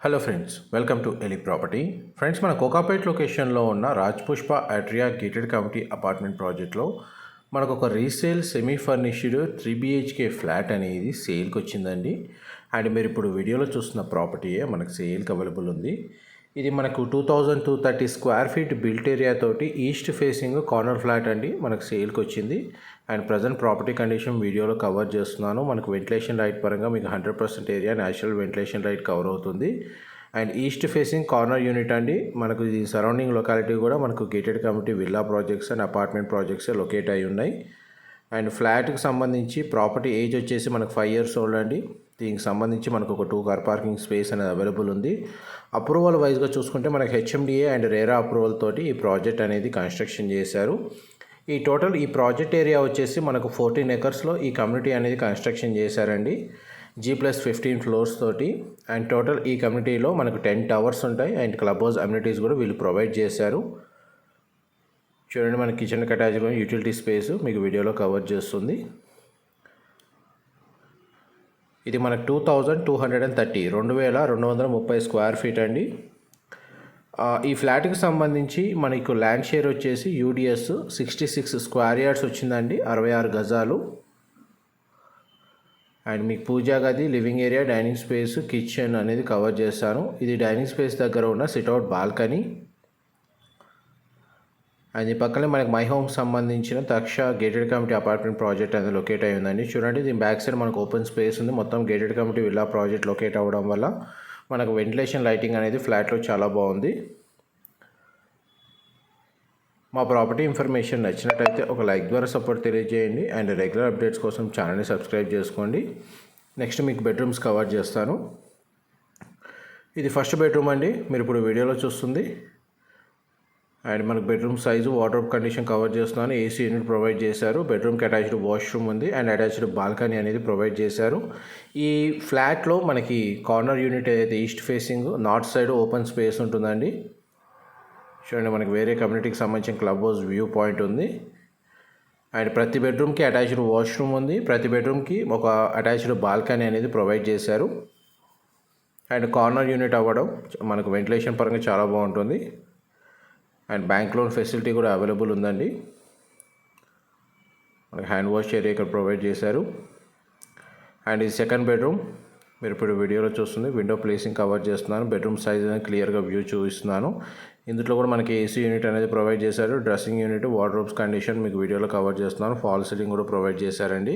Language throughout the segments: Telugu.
హలో ఫ్రెండ్స్ వెల్కమ్ టు ఎలి ప్రాపర్టీ ఫ్రెండ్స్ మన కోకాపేట్ లొకేషన్లో ఉన్న Raj Pushpa atria gated committee apartment ప్రాజెక్ట్లో మనకు ఒక resale semi furnished three BHK flat అనేది సేల్కి వచ్చిందండి అండ్ మీరు ఇప్పుడు వీడియోలో చూస్తున్న ప్రాపర్టీయే మనకు సేల్కి అవైలబుల్ ఉంది. ఇది మనకు two thousand two thirty square feet built area తోటి ఈస్ట్ ఫేసింగ్ కార్నర్ ఫ్లాట్ అండి. మనకు సేల్కి వచ్చింది. అండ్ ప్రజెంట్ ప్రాపర్టీ కండిషన్ వీడియోలో కవర్ చేస్తున్నాను. మనకు వెంటిలేషన్ లైట్ పరంగా మీకు hundred percent area natural ventilation light cover అవుతుంది. And east facing corner unit అండి. మనకు ఇది సరౌండింగ్ లొకాలిటీ కూడా మనకు gated committee villa projects and apartment projects locate అయి ఉన్నాయి. అండ్ ఫ్లాట్కి సంబంధించి ప్రాపర్టీ ఏజ్ వచ్చేసి మనకు ఫైవ్ ఇయర్స్ ఓల్డ్ అండి. దీనికి సంబంధించి మనకు ఒక టూ కార్ పార్కింగ్ స్పేస్ అనేది అవైలబుల్ ఉంది. అప్రూవల్ వైజ్గా చూసుకుంటే మనకి హెచ్ఎండిఏ అండ్ రేరా అప్రూవల్ తోటి ఈ ప్రాజెక్ట్ అనేది కన్స్ట్రక్షన్ చేశారు. ఈ టోటల్ ఈ ప్రాజెక్ట్ ఏరియా వచ్చేసి మనకు ఫోర్టీన్ ఎకర్స్లో ఈ కమ్యూనిటీ అనేది కన్స్ట్రక్షన్ చేశారండి. జీ ప్లస్ ఫిఫ్టీన్ ఫ్లోర్స్ తోటి అండ్ టోటల్ ఈ కమ్యూనిటీలో మనకు టెన్ టవర్స్ ఉంటాయి అండ్ క్లబ్ హౌస్ అమ్యూనిటీస్ కూడా వీళ్ళు ప్రొవైడ్ చేశారు. చూడండి మన కిచెన్ అటాచ్లో యూటిలిటీ స్పేస్ మీకు వీడియోలో కవర్ చేస్తుంది. ఇది మనకు two thousand two hundred and thirty రెండు వేల రెండు వందల ముప్పై స్క్వేర్ ఫీట్ అండి. ఈ ఫ్లాట్కి సంబంధించి మనకు ల్యాండ్ షేర్ వచ్చేసి UDS sixty six square yards వచ్చిందండి అరవై ఆరు గజాలు. అండ్ మీకు పూజా గది living area dining space kitchen అనేది కవర్ చేస్తాను. ఇది డైనింగ్ స్పేస్ దగ్గర ఉన్న సిట్అవుట్ బాల్కనీ. అది పక్కనే మనకి మై హోమ్ సంబంధించిన Taksha gated committee apartment project అనేది లొకేట్ అయి ఉందండి. చూడండి దీని బ్యాక్ సైడ్ మనకు ఓపెన్ స్పేస్ ఉంది. మొత్తం gated committee villa project locate అవ్వడం వల్ల మనకు వెంటిలేషన్ లైటింగ్ అనేది ఫ్లాట్లో చాలా బాగుంది. మా ప్రాపర్టీ ఇన్ఫర్మేషన్ నచ్చినట్టయితే ఒక లైక్ ద్వారా సపోర్ట్ తెలియజేయండి. అండ్ రెగ్యులర్ అప్డేట్స్ కోసం ఛానల్ని సబ్స్క్రైబ్ చేసుకోండి. నెక్స్ట్ మీకు బెడ్రూమ్స్ కవర్ చేస్తాను. ఇది ఫస్ట్ బెడ్రూమ్ అండి. మీరు ఇప్పుడు వీడియోలో చూస్తుంది. అండ్ మనకు bedroom size water condition cover చేస్తున్నాను. ఏసీ యూనిట్ ప్రొవైడ్ చేశారు. బెడ్రూమ్కి అటాచ్డ్ వాష్రూమ్ ఉంది అండ్ అటాచ్డ్ బాల్కనీ అనేది ప్రొవైడ్ చేశారు. ఈ ఫ్లాట్లో మనకి కార్నర్ యూనిట్ ఏదైతే east facing north side open space ఉంటుందండి. చూడండి మనకి వేరే కమ్యూనిటీకి సంబంధించిన క్లబ్ హౌస్ వ్యూ పాయింట్ ఉంది. అండ్ ప్రతి బెడ్రూమ్కి అటాచ్డ్ వాష్రూమ్ ఉంది. ప్రతి బెడ్రూమ్కి ఒక అటాచ్డ్ బాల్కనీ అనేది ప్రొవైడ్ చేశారు. అండ్ కార్నర్ యూనిట్ అవ్వడం మనకు వెంటిలేషన్ పరంగా చాలా బాగుంటుంది. అండ్ బ్యాంక్ లోన్ ఫెసిలిటీ కూడా అవైలబుల్ ఉందండి. మనకి హ్యాండ్ వాష్ ఏరియా ఇక్కడ ప్రొవైడ్ చేశారు. అండ్ ఇది సెకండ్ బెడ్రూమ్. మీరు ఇప్పుడు వీడియోలో చూస్తుంది విండో ప్లేసింగ్ కవర్ చేస్తున్నాను బెడ్రూమ్ సైజ్ అనేది క్లియర్గా వ్యూ చూపిస్తున్నాను. ఇందులో కూడా మనకి ఏసీ యూనిట్ అనేది ప్రొవైడ్ చేశారు. డ్రెస్సింగ్ యూనిట్ వార్డ్రోబ్స్ కండిషన్ మీకు వీడియోలో కవర్ చేస్తున్నాను. ఫాల్ సీలింగ్ కూడా ప్రొవైడ్ చేశారండి.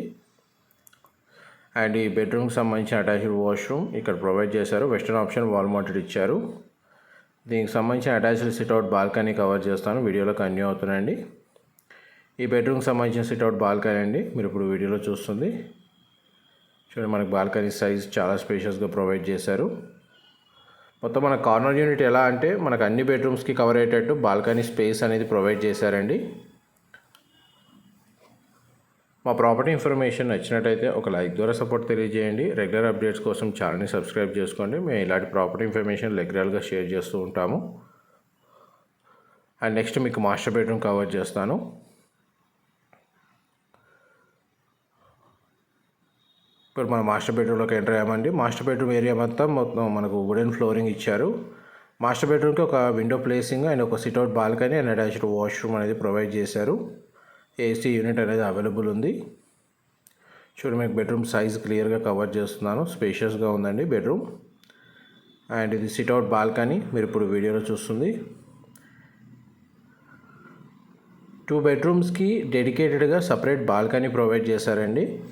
అండ్ ఈ బెడ్రూమ్కి సంబంధించిన అటాచ్డ్ వాష్రూమ్ ఇక్కడ ప్రొవైడ్ చేశారు. వెస్టర్న్ ఆప్షన్ వాల్ మౌంటెడ్ ఇచ్చారు. దీనికి సంబంధించిన అటాచ్డ్ సిట్అవుట్ బాల్కనీ కవర్ చేస్తాను. వీడియోలో కంటిన్యూ అవుతున్నాయండి. ఈ బెడ్రూమ్కి సంబంధించిన సిట్అవుట్ బాల్కనీ అండి. మీరు ఇప్పుడు వీడియోలో చూస్తుంది. చూడండి మనకు బాల్కనీ సైజ్ చాలా స్పేషియస్గా ప్రొవైడ్ చేశారు. మొత్తం మన కార్నర్ యూనిట్ ఎలా అంటే మనకు అన్ని బెడ్రూమ్స్కి కవర్ అయ్యేటట్టు బాల్కనీ స్పేస్ అనేది ప్రొవైడ్ చేశారండి. మా ప్రాపర్టీ ఇన్ఫర్మేషన్ నచ్చినట్టయితే ఒక లైక్ ద్వారా సపోర్ట్ తెలియజేయండి. రెగ్యులర్ అప్డేట్స్ కోసం ఛానల్ని సబ్స్క్రైబ్ చేసుకోండి. మేము ఇలాంటి ప్రాపర్టీ ఇన్ఫర్మేషన్ రెగ్యులర్గా షేర్ చేస్తూ ఉంటాము. అండ్ నెక్స్ట్ మీకు మాస్టర్ బెడ్రూమ్ కవర్ చేస్తాను. ఇప్పుడు మనం మాస్టర్ బెడ్రూమ్లోకి ఎంటర్ అయ్యామండి. మాస్టర్ బెడ్రూమ్ ఏరియా మొత్తం మొత్తం మనకు వుడెన్ ఫ్లోరింగ్ ఇచ్చారు. మాస్టర్ బెడ్రూమ్కి ఒక విండో ప్లేసింగ్ అండ్ ఒక sit out balcony and attached washroom అనేది ప్రొవైడ్ చేశారు. ఏసీ యూనిట్ అనేది అవైలబుల్ ఉంది. చూడండి మీకు బెడ్రూమ్ సైజ్ క్లియర్గా కవర్ చేస్తున్నాను. స్పేషియస్గా ఉందండి బెడ్రూమ్ అండ్ ఇది సిట్అవుట్ బాల్కనీ మీరు ఇప్పుడు వీడియోలో చూస్తుంది. టూ బెడ్రూమ్స్కి డెడికేటెడ్గా సపరేట్ బాల్కనీ ప్రొవైడ్ చేశారండి.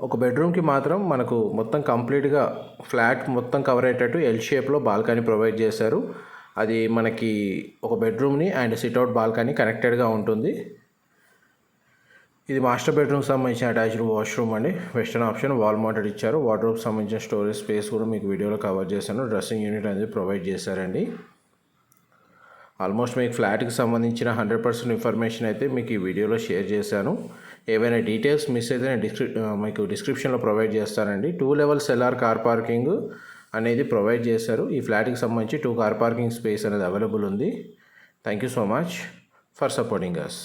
ఒక బెడ్రూమ్కి మాత్రం మనకు మొత్తం కంప్లీట్గా ఫ్లాట్ మొత్తం కవర్ అయ్యేటట్టు ఎల్ షేప్లో బాల్కనీ ప్రొవైడ్ చేశారు. అది మనకి ఒక బెడ్రూమ్ని అండ్ సిట్అవుట్ బాల్కనీ కనెక్టెడ్గా ఉంటుంది. ఇది మాస్టర్ బెడ్రూమ్ సంబంధించిన అటాచ్డ్ వాష్రూమ్ అండి. వెస్టర్న్ ఆప్షన్ వాల్ మౌంటెడ్ ఇచ్చారు. వాటర్ సంబంధించిన స్టోరేజ్ స్పేస్ కూడా మీకు వీడియోలో కవర్ చేశాను. డ్రెస్సింగ్ యూనిట్ అనేది ప్రొవైడ్ చేశారండి. ఆల్మోస్ట్ మీకు ఫ్లాట్కి సంబంధించిన హండ్రెడ్ పర్సెంట్ ఇన్ఫర్మేషన్ అయితే మీకు ఈ వీడియోలో షేర్ చేశాను. ఏవైనా డీటెయిల్స్ మిస్ అయితే నేను డిస్క్రి మీకు డిస్క్రిప్షన్లో ప్రొవైడ్ చేస్తానండి. Two levels LR car parking అనేది ప్రొవైడ్ చేశారు. ఈ ఫ్లాట్కి సంబంధించి టూ కార్ పార్కింగ్ స్పేస్ అనేది అవైలబుల్ ఉంది. Thank you so much for supporting us